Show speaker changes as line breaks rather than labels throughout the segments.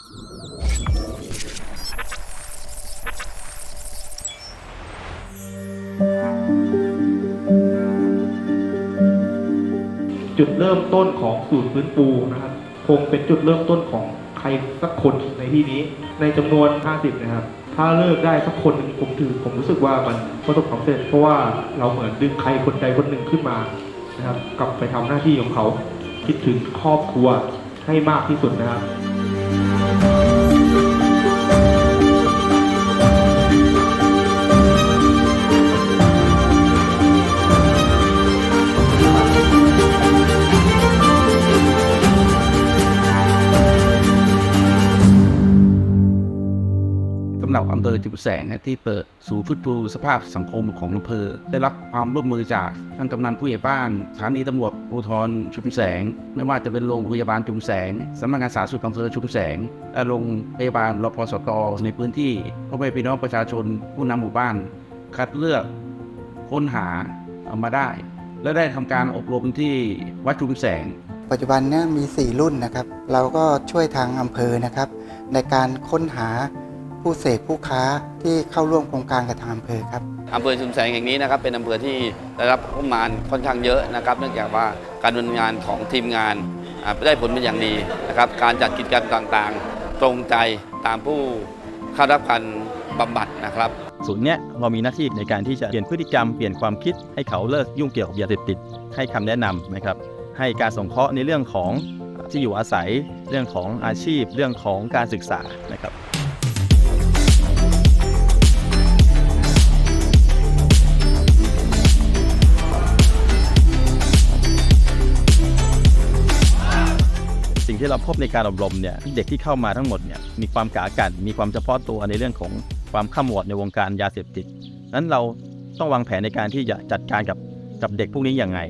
จุดเริ่มต้นของศูนย์ฟื้นฟูนะครับ คงเป็นจุดเริ่มต้นของใครสักคนในที่นี้ ในจำนวน 50 นะครับ ถ้าเลิกได้สักคนหนึ่งผมถือ ผมรู้สึกว่ามันประสบความสำเร็จเพราะว่าเราเหมือนดึงใครคนใดคนหนึ่งขึ้นมานะครับ กลับไปทำหน้าที่ของเขา คิดถึงครอบครัวให้มากที่สุดนะครับำ
หรับอำเภอจุมแสงที่เปิดศูนย์ฟื้นฟูสภาพสังคมของอำเภอ ได้รับความร่วมมือจากท่านกำนันผู้ใหญ่บ้านสถานีตำรวจภูธรชุมแสง ไม่ว่าจะเป็นโรงพยาบาลชุมแสงสำนักงานสาธารณสุขอำเภอชุมแสงและโรงพยาบาลรพสตในพื้นที่พ่อแม่พี่น้องประชาชนผู้นำหมู่บ้าน คัดเลือกค้นหาเอามาได้ และได้ทำการอบรมที่วัดชุมแสง
ปัจจุบันเนี่ยมี 4 รุ่นนะครับ เราก็ช่วยทางอำเภอนะครับ ในการค้นหา ผู้เสพผู้ค้าที่เข้าร่วมโครงการกับทางอำเภอครับ
อำเภอชุมแสงแห่งนี้นะครับเป็นอำเภอที่ได้รับงบประมาณค่อนข้างเยอะนะครับ เนื่องจากว่าการดำเนินงานของทีมงานอ่าได้ผลเป็นอย่างดีนะครับ การจัดกิจกรรมต่างๆ ตรงใจตามผู้เข้ารับการบำบัดนะครับ
ศูนย์เนี้ยเรามีหน้าที่ในการที่จะเปลี่ยนพฤติกรรมเปลี่ยนความคิดให้เขาเลิกยุ่งเกี่ยวกับยาเสพติดให้คำแนะนำนะครับ ให้การสงเคราะห์ในเรื่องของที่อยู่อาศัย เรื่องของอาชีพ เรื่องของการศึกษานะครับ ที่เราพบในการอบรมเนี่ยเด็กที่เข้ามาทั้งหมดเนี่ยมีความกากันมีความเฉพาะตัวในเรื่องของความข้ามวดในวงการยาเสพติดนั้นเราต้องวางแผนในการที่จะจัดการกับกับเด็กพวกนี้อย่างไง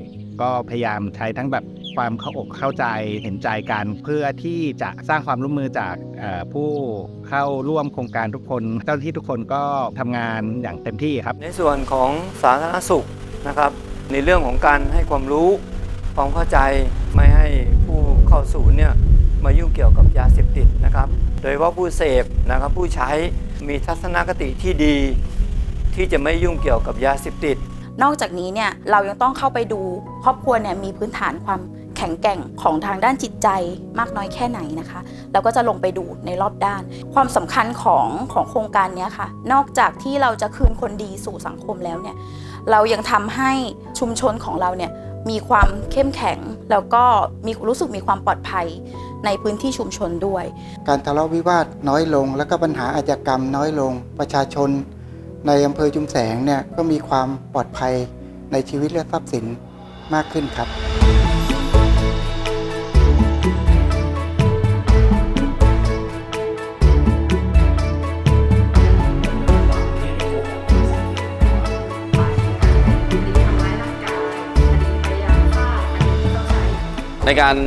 ก็พยายามใช้ทั้งแบบความเข้าอกเข้าใจเห็นใจกันเพื่อที่จะสร้างความร่วมมือจากเอ่อผู้เข้าร่วมโครงการทุกคน เจ้าหน้าที่ทุกคนก็ทำงานอย่างเต็มที่ครับ
ในส่วนของสาธารณสุขนะครับ ในเรื่องของการให้ความรู้ความเข้าใจไม่ให้ผู้เข้าศูนย์เนี่ย มายุ่งเกี่ยวกับยาเสพติดนะครับ โดยเฉพาะผู้เสพนะครับผู้ใช้มีทัศนคติที่ดี ที่จะไม่ยุ่งเกี่ยวกับยาเสพติด
นอกจากนี้เนี่ยเรายังต้องเข้าไปดูครอบครัวเนี่ยมีพื้นฐานความแข็งแกร่งของทางด้านจิตใจมากน้อยแค่ไหนนะคะเราก็จะลงไปดูในรอบด้าน ความสำคัญของของโครงการนี้ค่ะ นอกจากที่เราจะคืนคนดีสู่สังคมแล้วเนี่ยเรายังทำให้ชุมชนของเราเนี่ย มีความเข้มแข็ง แล้วก็มีรู้สึกมีความปลอดภัยในพื้นที่ชุมชนด้วย
การทะเลาะวิวาทน้อยลง แล้วก็ปัญหาอาชญากรรมน้อยลง ประชาชน ในอำเภอจุมแสงเนี่ยก็มีความปลอดภัยในชีวิตและทรัพย์สินมากขึ้นครับ
ในการ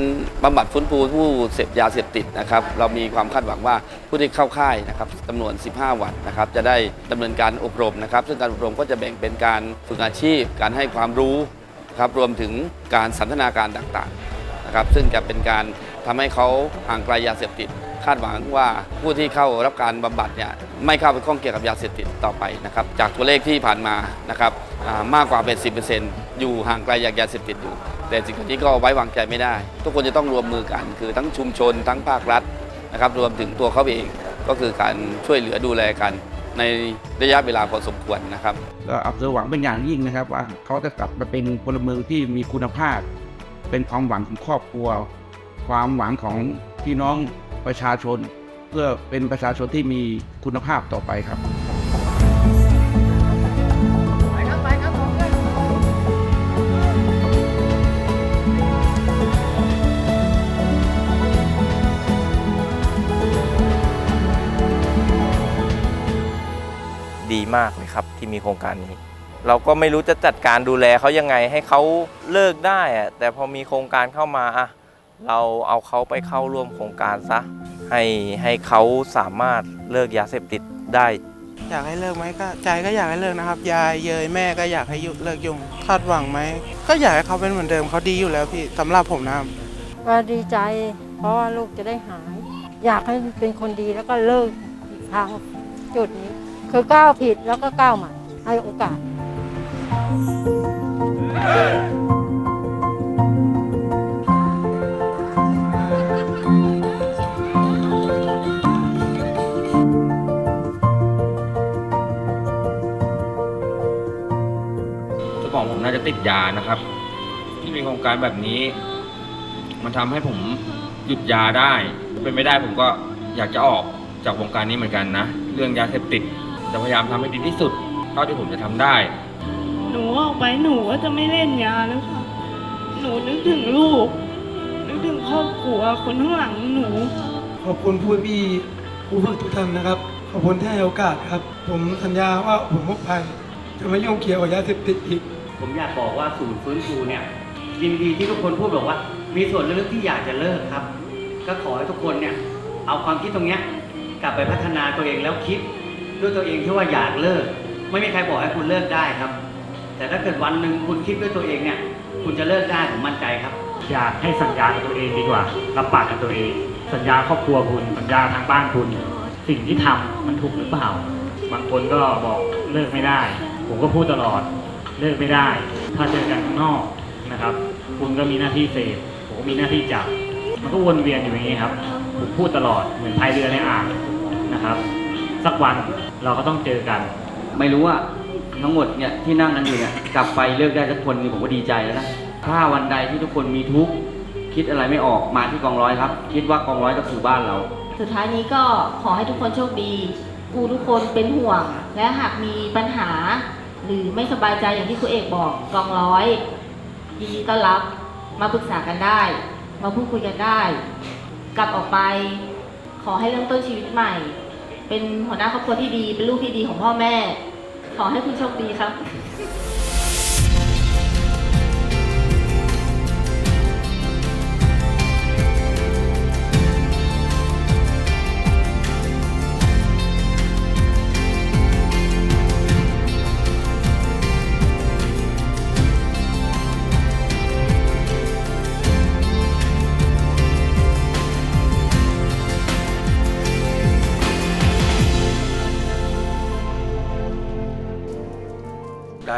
บำบัดฟื้นฟูผู้เสพยาเสพติดนะครับ เรามีความคาดหวังว่าผู้ที่เข้าค่ายนะครับจำนวน 15 วันนะครับ จะได้ดำเนินการอบรมนะครับ ซึ่งการอบรมก็จะแบ่งเป็นการฝึกอาชีพ การให้ความรู้ครับรวมถึงการสันทนาการต่างๆนะครับ ซึ่งจะเป็นการทำให้เขาห่างไกลยาเสพติด คาดหวังว่าผู้ที่เข้ารับการบำบัดเนี่ยไม่เข้าไปข้องเกี่ยวกับยาเสพติดต่อไปนะครับ จากตัวเลขที่ผ่านมานะครับมากกว่าเป็น10%อยู่ห่างไกลจากยาเสพติดอยู่แต่สิ่งเหล่านี้ก็ไว้วางใจไม่ได้ ทุกคนจะต้องรวมมือกัน คือทั้งชุมชน ทั้งภาครัฐนะครับ รวมถึงตัวเขาเองก็คือการช่วยเหลือดูแลกันในระยะเวลาพอสมควรนะครับ
ก็อับเธอหวังเป็นอย่างยิ่งนะครับว่าเขาจะกลับมาเป็นพลเมืองที่มีคุณภาพ เป็นความหวังของครอบครัว ความหวังของพี่น้องประชาชน เพื่อเป็นประชาชนที่มีคุณภาพต่อไปครับ
มากเลยครับที่มีโครงการนี้ เราก็ไม่รู้จะจัดการดูแลเขายังไงให้เขาเลิกได้อะแต่พอมีโครงการเข้ามาอะเราเอาเขาไปเข้าร่วมโครงการซะให้ให้เขาสามารถเลิกยาเสพติดได้
อยากให้เลิกไหมก็ใจก็อยากให้เลิกนะครับ ยายเยยแม่ก็อยากให้ยุเลิกยุ่งคาดหวังไหมก็อยากให้เขาเป็นเหมือนเดิมเขาดีอยู่แล้วพี่สำหรับผมนะครับ
ก็ดีใจ เพราะว่าลูกจะได้หาย อยากให้เป็นคนดีแล้วก็เลิกอีกครั้งจุดนี้ คือก้าวผิดแล้วก็ก้าวใหม่ให้โอกาส
สมองผมน่าจะติดยานะครับ ที่มีโครงการแบบนี้ มันทำให้ผมหยุดยาได้ เป็นไม่ได้ผมก็อยากจะออกจากวงการนี้เหมือนกันนะ เรื่องยาเสพติด จะพยายามทำให้ดีที่สุดเท่าที่ผมจะทำได้
หนูออกไปหนูก็จะไม่เล่นยาแล้วค่ะ หนูนึกถึงลูก นึกถึงครอบครัวคนข้างหลังหนู
ขอบคุณผู้พี่ผู้ฝึกทุกท่านนะครับ ขอบคุณที่ให้โอกาสครับ ผมสัญญาว่าผมมุกภัยจะไม่ยุ่งเกี่ยวกับยาเสพติดอีก
ผมอยากบอกว่าศูนย์ฟื้นฟูเนี่ยยินดีที่ทุกคนพูดบอกว่า มีส่วนลึกๆที่อยากจะเลิกครับ ก็ขอให้ทุกคนเนี่ยเอาความคิดตรงเนี้ยกลับไปพัฒนาตัวเองแล้วคิด ด้วยตัวเองที่ว่าอยากเลิก ไม่มีใครบอกให้คุณเลิกได้ครับ แต่ถ้าเกิดวันหนึ่งคุณคิดด้วยตัวเองเนี่ย คุณจะเลิกได้ผมมั่นใจครับ
อยากให้สัญญากับตัวเองดีกว่า รับปากกับตัวเอง สัญญาครอบครัวคุณ สัญญาทางบ้านคุณ สิ่งที่ทำมันถูกหรือเปล่า บางคนก็บอกเลิกไม่ได้ ผมก็พูดตลอด เลิกไม่ได้ ถ้าเจอกันข้างนอกนะครับ คุณก็มีหน้าที่เสพผมก็มีหน้าที่จับ มันก็วนเวียนอยู่อย่างนี้ครับ ผมพูดตลอดเหมือนพายเรือในอ่างนะครับ สักวันเราก็ต้องเจอกัน
ไม่รู้ว่าทั้งหมดเนี่ยที่นั่งกันอยู่เนี่ยกลับไปเลิกได้สักคนนี่ผมก็ดีใจแล้วนะถ้าวันใดที่ทุกคนมีทุกข์คิดอะไรไม่ออกมาที่กองร้อยครับ คิดว่ากองร้อยก็คือบ้านเรา
สุดท้ายนี้ก็ขอให้ทุกคนโชคดีครูทุกคนเป็นห่วง และหากมีปัญหา หรือไม่สบายใจอย่างที่ครูเอกบอกกองร้อยยินดีต้อนรับมาปรึกษากันได้ มาพูดคุยกันได้ กลับออกไป ขอให้เริ่มต้นชีวิตใหม่ เป็นหัวหน้าครอบครัวที่ดี เป็นลูกที่ดีของพ่อแม่ ขอให้คุณโชคดีครับ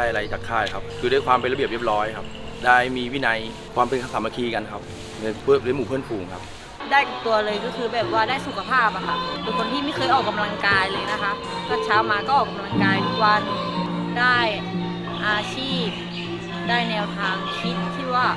อะไรจากค่ายครับ คือด้วยความเป็นระเบียบเรียบร้อยครับ ได้มีวินัยความเป็นสามัคคีกันครับในเพื่อนในหมู่เพื่อนฝูงครับ
ได้ตัวเลยก็คือแบบว่าได้สุขภาพอะค่ะเป็นคนที่ไม่เคยออกกำลังกายเลยนะคะก็เช้ามาก็ออกกำลังกายทุกวันได้อาชีพ ได้แนวทางคิดที่ว่า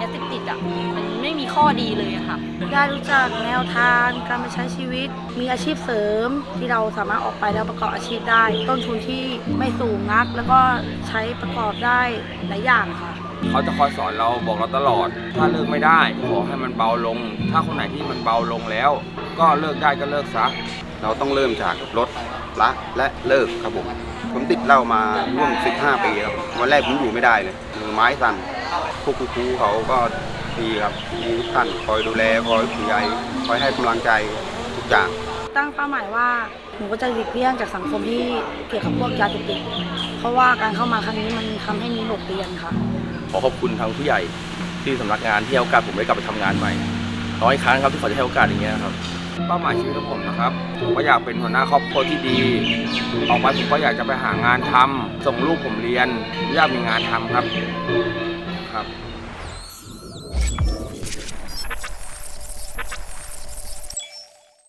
ยาเสพติดอะมันไม่มีข้อดีเลยอะค่ะ
ได้รู้จักแนวทางการมาใช้ชีวิต มีอาชีพเสริมที่เราสามารถออกไปแล้วประกอบอาชีพได้ ต้นทุนที่ไม่สูงนัก แล้วก็ใช้ประกอบได้หลายอย่างค่ะ
เขาจะคอยสอนเราบอกเราตลอด ถ้าเลิกไม่ได้ขอให้มันเบาลง ถ้าคนไหนที่มันเบาลงแล้ว ก็เลิกได้ก็เลิกซะ
เราต้องเริ่มจากลดละและเลิกครับผม ผมติดเหล้ามาร่วม 15 ปีครับวันแรกผมอยู่ไม่ได้เลยมือไม้สั่นพวกครูๆเขาก็ดีครับมีทุกท่านคอยดูแลคอยผู้ใหญ่คอยให้กำลังใจทุกอย่าง
ตั้งเป้าหมายว่าหนูก็จะหลีกเลี่ยงจากสังคมที่เกี่ยวกับพวกยาเสพติดเพราะว่าการเข้ามาครั้งนี้มันทำให้มีบทเรียนค่ะ
ขอขอบคุณทางผู้ใหญ่ที่สำนักงานที่ให้โอกาสผมได้กลับไปทำงานใหม่น้อยครั้งครับที่เขาจะให้โอกาสอย่างเงี้ยครับ
เป้าหมายชีวิตของผมนะครับผมก็อยากเป็นหัวหน้าครอบครัวที่ดีออกไปผมก็อยากจะไปหางานทำส่งลูกผมเรียนอยากมีงานทำครับครับ